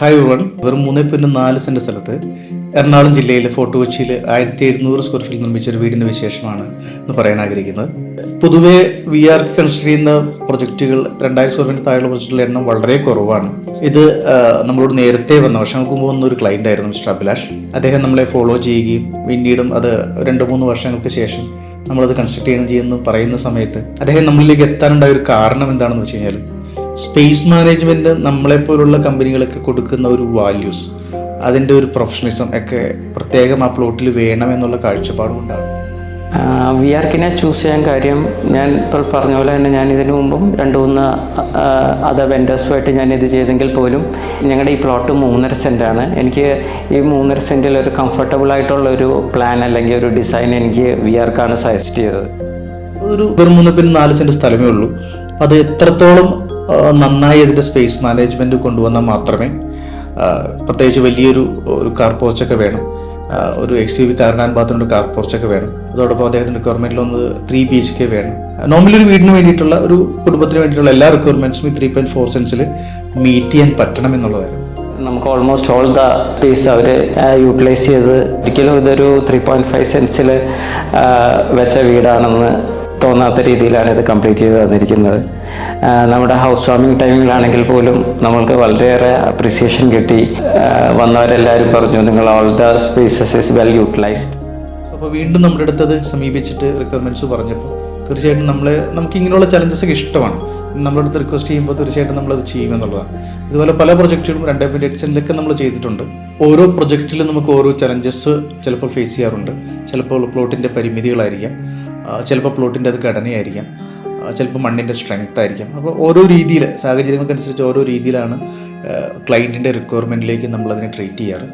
Hi one വെറും മൂന്ന് point നാല് സെന്റ് സ്ഥലത്ത് എറണാകുളം ജില്ലയിലെ ഫോർട്ട് കൊച്ചിയിൽ ആയിരത്തി എഴുന്നൂറ് സ്ക്വയർ ഫീറ്റ് നിർമ്മിച്ച ഒരു വീടിന്റെ വിശേഷമാണ് എന്ന് പറയാൻ ആഗ്രഹിക്കുന്നത്. പൊതുവെ വി ആർ കൺസിഡർ ചെയ്യുന്ന പ്രൊജക്റ്റുകൾ രണ്ടായിരം സ്ക്വയർ ഫീറ്റ് താഴെയുള്ള പ്രൊജക്റ്റുകളുടെ എണ്ണം വളരെ കുറവാണ്. ഇത് നമ്മളോട് നേരത്തെ വന്ന വർഷങ്ങൾക്ക് മുമ്പ് വന്ന ഒരു ക്ലയന്റ് ആയിരുന്നു മിസ്റ്റർ അഭിലാഷ്. അദ്ദേഹം നമ്മളെ ഫോളോ ചെയ്യുകയും പിന്നീടും അത് രണ്ട് മൂന്ന് വർഷങ്ങൾക്ക് ശേഷം നമ്മളത് കൺസ്ട്രക്ട് ചെയ്യണം ചെയ്യുന്നു പറയുന്ന സമയത്ത് അദ്ദേഹം നമ്മളിലേക്ക് എത്താനുണ്ടായ ഒരു കാരണം എന്താണെന്ന് വെച്ച് കഴിഞ്ഞാൽ സ്പേസ് മാനേജ്മെന്റ് നമ്മളെപ്പോലുള്ള കമ്പനികളൊക്കെ കൊടുക്കുന്ന ഒരു വാല്യൂസ് അതിന്റെ ഒരു പ്രൊഫഷണലിസം ഒക്കെ പ്രത്യേകം ആ പ്ലോട്ടിൽ വേണം എന്നുള്ള ഉണ്ടാകും വി ആർക്കിനെ ചൂസ് ചെയ്യാൻ കാര്യം ഞാൻ ഇപ്പോൾ പറഞ്ഞ പോലെ തന്നെ ഞാൻ ഇതിനു മുമ്പും രണ്ട് മൂന്ന് അതർ വെൻഡേഴ്സുമായിട്ട് ഞാൻ ഇത് ചെയ്തെങ്കിൽ പോലും ഞങ്ങളുടെ ഈ പ്ലോട്ട് മൂന്നര സെന്റാണ് എനിക്ക് ഈ മൂന്നര സെന്റിൽ ഒരു കംഫർട്ടബിൾ ആയിട്ടുള്ള ഒരു പ്ലാൻ അല്ലെങ്കിൽ ഒരു ഡിസൈൻ എനിക്ക് വി ആർക്കാണ് സജസ്റ്റ് ചെയ്തത്. ഒരു വെറും മൂന്ന് പിന്നെ നാല് സെന്റ് സ്ഥലമേ ഉള്ളൂ. അത് എത്രത്തോളം നന്നായി അതിന്റെ സ്പേസ് മാനേജ്മെന്റ് കൊണ്ടുവന്നാൽ മാത്രമേ പ്രത്യേകിച്ച് വലിയൊരു ഒരു കാർ പോർച്ചൊക്കെ വേണം. ഒരു എക്സ് യു വി കാറിനാൻ ഭാഗത്തിനൊരു കാർ പോർച്ചൊക്കെ വേണം. അതോടൊപ്പം അദ്ദേഹത്തിന്റെ റിക്വയർമെന്റിൽ ഒന്ന് ത്രീ ബി എച്ച് കെ വേണം. നോർമലി ഒരു വീടിന് വേണ്ടിയിട്ടുള്ള ഒരു കുടുംബത്തിന് വേണ്ടിയിട്ടുള്ള എല്ലാ റിക്വയർമെന്റ്സും ഈ ത്രീ പോയിന്റ് ഫോർ സെൻസിൽ മീറ്റ് ചെയ്യാൻ പറ്റണം എന്നുള്ളതായിരുന്നു നമുക്ക് ഓൾമോസ്റ്റ് ഓൾ ദ സ്പേസ് അവർ യൂട്ടിലൈസ് ചെയ്ത് ഒരിക്കലും ഇതൊരു ത്രീ പോയിന്റ് ഫൈവ് സെൻസിൽ വെച്ച വീടാണെന്ന് തോന്നാത്ത രീതിയിലാണ് ഇത് കംപ്ലീറ്റ് ചെയ്ത് തന്നിരിക്കുന്നത്. നമ്മുടെ ഹൗസ് വാമിംഗ് ടൈമിലാണെങ്കിൽ പോലും നമ്മൾക്ക് വളരെയേറെ അപ്രിസിയേഷൻ കിട്ടി. വന്നവരെല്ലാവരും പറഞ്ഞു നിങ്ങൾ all the spaces is well utilised അപ്പോൾ വീണ്ടും നമ്മുടെ അടുത്ത് അത് സമീപിച്ചിട്ട് റിക്വയർമെന്റ്സ് പറഞ്ഞപ്പോൾ തീർച്ചയായിട്ടും നമ്മൾ നമുക്ക് ഇങ്ങനെയുള്ള ചലഞ്ചസ് ഒക്കെ ഇഷ്ടമാണ്. നമ്മുടെ അടുത്ത് റിക്വസ്റ്റ് ചെയ്യുമ്പോൾ തീർച്ചയായിട്ടും നമ്മളത് ചെയ്യുമെന്നുള്ളതാണ് ഇതുപോലെ പല പ്രൊജക്റ്റുകളും രണ്ടേ പോയിന്റ് എയ്റ്റ് സെന്റിലൊക്കെ നമ്മൾ ചെയ്തിട്ടുണ്ട്. ഓരോ പ്രൊജക്റ്റിലും നമുക്ക് ഓരോ ചലഞ്ചസ് ചിലപ്പോൾ ഫേസ് ചെയ്യാറുണ്ട്. ചിലപ്പോൾ പ്ലോട്ടിന്റെ പരിമിതികളായിരിക്കാം. ചിലപ്പോൾ പ്ലോട്ടിന്റെ അത് ഘടനയായിരിക്കാം. ചിലപ്പോൾ മണ്ണിന്റെ സ്ട്രെങ്ത് ആയിരിക്കാം. അപ്പോൾ ഓരോ രീതിയിൽ സാഹചര്യങ്ങൾക്കനുസരിച്ച് ഓരോ രീതിയിലാണ് ക്ലയന്റിന്റെ റിക്വയർമെന്റിലേക്ക് നമ്മളതിനെ ട്രീറ്റ് ചെയ്യാറ്.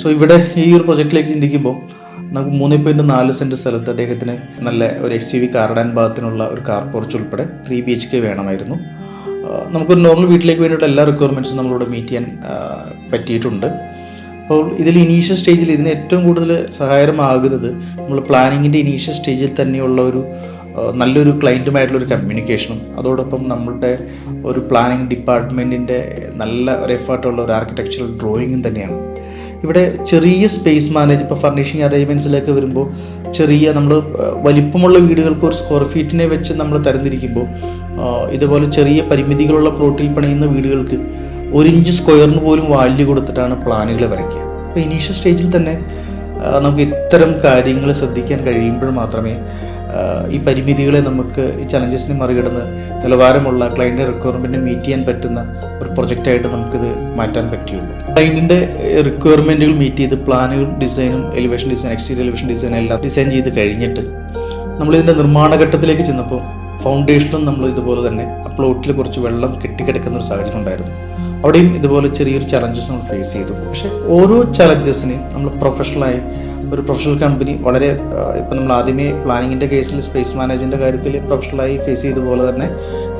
സോ ഇവിടെ ഈ ഒരു പ്രൊജക്റ്റിലേക്ക് ചിന്തിക്കുമ്പോൾ നമുക്ക് മൂന്ന് പോയിന്റ് നാല് സെന്റ് സ്ഥലത്ത് അദ്ദേഹത്തിന് നല്ല ഒരു എസ് യു വി കാർഡാൻ ഭാഗത്തിനുള്ള ഒരു കാർ പോർച്ച് ഉൾപ്പെടെ ത്രീ ബി എച്ച് കെ വേണമായിരുന്നു. നമുക്കൊരു നോർമൽ വീട്ടിലേക്ക് വേണ്ടിയിട്ടുള്ള എല്ലാ റിക്വയർമെന്റ്സും നമ്മളോട് മീറ്റ് ചെയ്യാൻ പറ്റിയിട്ടുണ്ട്. അപ്പോൾ ഇതിൽ ഇനീഷ്യൽ സ്റ്റേജിൽ ഇതിന് ഏറ്റവും കൂടുതൽ സഹായകരമാകുന്നത് നമ്മൾ പ്ലാനിങ്ങിന്റെ ഇനീഷ്യൽ സ്റ്റേജിൽ തന്നെയുള്ള ഒരു നല്ലൊരു ക്ലയന്റുമായിട്ടുള്ള ഒരു കമ്മ്യൂണിക്കേഷനും അതോടൊപ്പം നമ്മളുടെ ഒരു പ്ലാനിങ് ഡിപ്പാർട്ട്മെന്റിന്റെ നല്ല ഒരു എഫേർട്ടുള്ള ഒരു ആർക്കിടെക്ചറൽ ഡ്രോയിങ്ങും തന്നെയാണ്. ഇവിടെ ചെറിയ സ്പേസ് മാനേജ് ഇപ്പോൾ ഫർണിഷിങ് അറേഞ്ച്മെന്റ്സിലേക്ക് വരുമ്പോൾ ചെറിയ നമ്മൾ വലിപ്പമുള്ള വീടുകൾക്ക് ഒരു സ്ക്വയർ ഫീറ്റിനെ വെച്ച് നമ്മൾ തരംതിരിക്കുമ്പോൾ ഇതുപോലെ ചെറിയ പരിമിതികളുള്ള പ്ലോട്ടിൽ പണിയുന്ന വീടുകൾക്ക് ഒരു ഇഞ്ച് സ്ക്വയറിന് പോലും വാല്യൂ കൊടുത്തിട്ടാണ് പ്ലാനുകൾ വരയ്ക്കുക. അപ്പോൾ ഇനീഷ്യൽ സ്റ്റേജിൽ തന്നെ നമുക്ക് ഇത്തരം കാര്യങ്ങൾ ശ്രദ്ധിക്കാൻ കഴിയുമ്പോൾ മാത്രമേ ഈ പരിമിതികളെ നമുക്ക് ഈ ചലഞ്ചസിനെ മറികടന്ന് നിലവാരമുള്ള ക്ലയന്റിന്റെ റിക്വയർമെന്റ് മീറ്റ് ചെയ്യാൻ പറ്റുന്ന ഒരു പ്രൊജക്റ്റായിട്ട് നമുക്കിത് മാറ്റാൻ പറ്റുള്ളൂ ക്ലയന്റിന്റെ റിക്വയർമെന്റുകൾ മീറ്റ് ചെയ്ത് പ്ലാനുകളും ഡിസൈനും elevation design exterior elevation design എല്ലാം ഡിസൈൻ ചെയ്ത് കഴിഞ്ഞിട്ട് നമ്മളിതിന്റെ നിർമ്മാണ ഘട്ടത്തിലേക്ക് ചെന്നപ്പോൾ ഫൗണ്ടേഷനും നമ്മൾ ഇതുപോലെ തന്നെ ആ പ്ലോട്ടിൽ കുറച്ച് വെള്ളം കെട്ടിക്കിടക്കുന്ന ഒരു സാഹചര്യം ഉണ്ടായിരുന്നു. അവിടെയും ഇതുപോലെ ചെറിയൊരു ചലഞ്ചസ് നമ്മൾ ഫേസ് ചെയ്തു. പക്ഷേ ഓരോ ചലഞ്ചസിനെയും നമ്മൾ പ്രൊഫഷണലായി ഒരു പ്രൊഫഷണൽ കമ്പനി വളരെ ഇപ്പം നമ്മൾ ആദ്യമേ പ്ലാനിങ്ങിന്റെ കേസിൽ സ്പേസ് മാനേജ്മെന്റിന്റെ കാര്യത്തിൽ പ്രൊഫഷണലായി ഫേസ് ചെയ്തതുപോലെ തന്നെ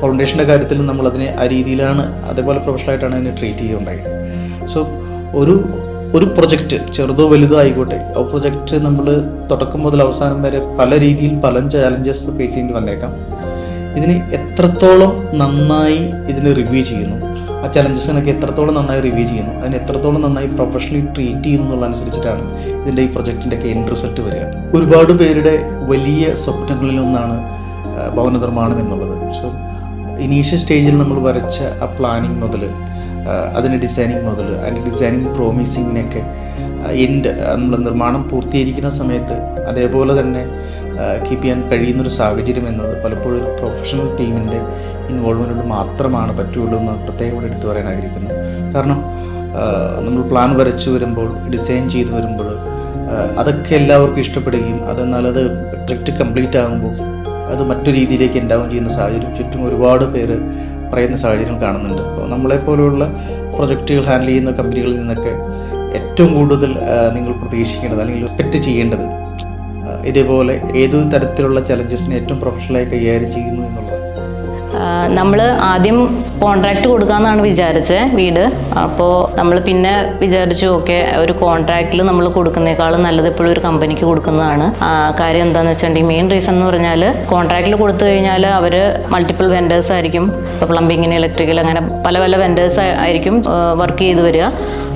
ഫൗണ്ടേഷന്റെ കാര്യത്തിൽ നമ്മൾ അതിനെ ആ രീതിയിലാണ് അതേപോലെ പ്രൊഫഷണലായിട്ടാണ് അതിനെ ട്രീറ്റ് ചെയ്യുകയുണ്ടായത് സോ ഒരു ഒരു പ്രൊജക്റ്റ് ചെറുതോ വലുതോ ആയിക്കോട്ടെ. ആ പ്രൊജക്റ്റ് നമ്മൾ തുടക്കം മുതൽ അവസാനം വരെ പല രീതിയിൽ പല ചാലഞ്ചസ് ഫേസ് ചെയ്യേണ്ടി വന്നേക്കാം. ഇതിന് എത്രത്തോളം നന്നായി ഇതിനെ റിവ്യൂ ചെയ്യുന്നു? ആ ചലഞ്ചസിനൊക്കെ എത്രത്തോളം നന്നായി റിവ്യൂ ചെയ്യുന്നു? അതിന് എത്രത്തോളം നന്നായി പ്രൊഫഷണലി ട്രീറ്റ് ചെയ്യുന്നു എന്നുള്ളതനുസരിച്ചിട്ടാണ് ഇതിന്റെ ഈ പ്രൊജക്റ്റിന്റെയൊക്കെ എൻഡ് റിസൾട്ട് വരിക. ഒരുപാട് പേരുടെ വലിയ ആ, ഭവന നിർമ്മാണം എന്നുള്ളത്. സോ ഇനീഷ്യൽ സ്റ്റേജിൽ നമ്മൾ വരച്ച ആ പ്ലാനിങ് മുതൽ അതിന്റെ ഡിസൈനിങ് മുതൽ അതിന്റെ ഡിസൈനിങ് പ്രോമിസിങ്ങിനൊക്കെ എൻഡ് നമ്മൾ നിർമ്മാണം പൂർത്തീകരിക്കുന്ന സമയത്ത് അതേപോലെ തന്നെ കീപ്പ് ചെയ്യാൻ കഴിയുന്നൊരു സാഹചര്യം എന്നത് പലപ്പോഴും ഒരു പ്രൊഫഷണൽ ടീമിന്റെ ഇൻവോൾവ്മെന്റോട് മാത്രമാണ് പറ്റുള്ളൂ എന്ന് പ്രത്യേകം ഇവിടെ എടുത്തു പറയാൻ ആഗ്രഹിക്കുന്നു. കാരണം നമ്മൾ പ്ലാൻ വരച്ചു വരുമ്പോൾ ഡിസൈൻ ചെയ്തു വരുമ്പോൾ അതൊക്കെ എല്ലാവർക്കും ഇഷ്ടപ്പെടുകയും അതെന്നാൽ അത് പ്രൊജക്റ്റ് കംപ്ലീറ്റ് ആകുമ്പോൾ അത് മറ്റു രീതിയിലേക്ക് ഉണ്ടാവുകയും ചെയ്യുന്ന സാഹചര്യം ചുറ്റും ഒരുപാട് പേര് പറയുന്ന സാഹചര്യം കാണുന്നുണ്ട്. അപ്പോൾ നമ്മളെപ്പോലുള്ള പ്രൊജക്റ്റുകൾ ഹാൻഡിൽ ചെയ്യുന്ന കമ്പനികളിൽ നിന്നൊക്കെ ഏറ്റവും കൂടുതൽ നിങ്ങൾ പ്രതീക്ഷിക്കേണ്ടത് അല്ലെങ്കിൽ എക്സ്പെക്റ്റ് ചെയ്യേണ്ടത് ഇതേപോലെ ഏതൊരു തരത്തിലുള്ള ചലഞ്ചസിനെ ഏറ്റവും പ്രൊഫഷണലായി കൈകാര്യം ചെയ്യുന്നു എന്നുള്ളത് നമ്മൾ ആദ്യം കോൺട്രാക്ട് കൊടുക്കാമെന്നാണ് വിചാരിച്ചത് വീട്. അപ്പോൾ നമ്മൾ പിന്നെ വിചാരിച്ചു ഓക്കെ ഒരു കോൺട്രാക്റ്റിൽ നമ്മൾ കൊടുക്കുന്നേക്കാളും നല്ലത് എപ്പോഴും ഒരു കമ്പനിക്ക് കൊടുക്കുന്നതാണ്. കാര്യം എന്താണെന്ന് വെച്ചിട്ടുണ്ടെങ്കിൽ മെയിൻ റീസൺ എന്ന് പറഞ്ഞാൽ കോൺട്രാക്റ്റിൽ കൊടുത്തു കഴിഞ്ഞാൽ അവർ മൾട്ടിപ്പിൾ വെൻഡേഴ്സ് ആയിരിക്കും. ഇപ്പോൾ പ്ലംബിങ്ങിന് ഇലക്ട്രിക്കൽ അങ്ങനെ പല പല വെൻഡേഴ്സ് ആയിരിക്കും വർക്ക് ചെയ്ത് വരിക.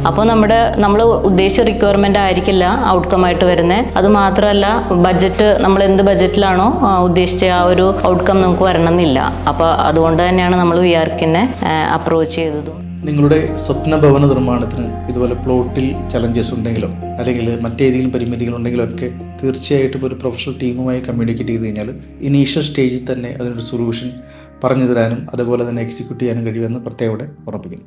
അപ്പോൾ നമ്മുടെ നമ്മൾ ഉദ്ദേശിച്ച റിക്വയർമെന്റ് ആയിരിക്കില്ല ഔട്ട്കം ആയിട്ട് വരുന്നത് അത് മാത്രമല്ല ബഡ്ജറ്റ് നമ്മൾ എന്ത് ബഡ്ജറ്റിലാണോ ഉദ്ദേശിച്ച ആ ഒരു ഔട്ട്കം നമുക്ക് വരണമെന്നില്ല. അപ്പോൾ അതുകൊണ്ട് തന്നെയാണ് നമ്മൾ വി ആർക്കിനെ അപ്രോച്ച് ചെയ്തതും. നിങ്ങളുടെ സ്വപ്ന ഭവന നിർമ്മാണത്തിന് ഇതുപോലെ പ്ലോട്ടിൽ ചലഞ്ചസ് ഉണ്ടെങ്കിലും അല്ലെങ്കിൽ മറ്റേതെങ്കിലും പരിമിതികൾ ഉണ്ടെങ്കിലും ഒക്കെ തീർച്ചയായിട്ടും ഒരു പ്രൊഫഷണൽ ടീമുമായി കമ്മ്യൂണിക്കേറ്റ് ചെയ്ത് കഴിഞ്ഞാൽ ഇനീഷ്യൽ സ്റ്റേജിൽ തന്നെ അതിനൊരു സൊല്യൂഷൻ പറഞ്ഞു തരാനും അതുപോലെ തന്നെ എക്സിക്യൂട്ട് ചെയ്യാനും കഴിയുമെന്ന് പ്രത്യേകം ഉറപ്പിക്കുന്നു.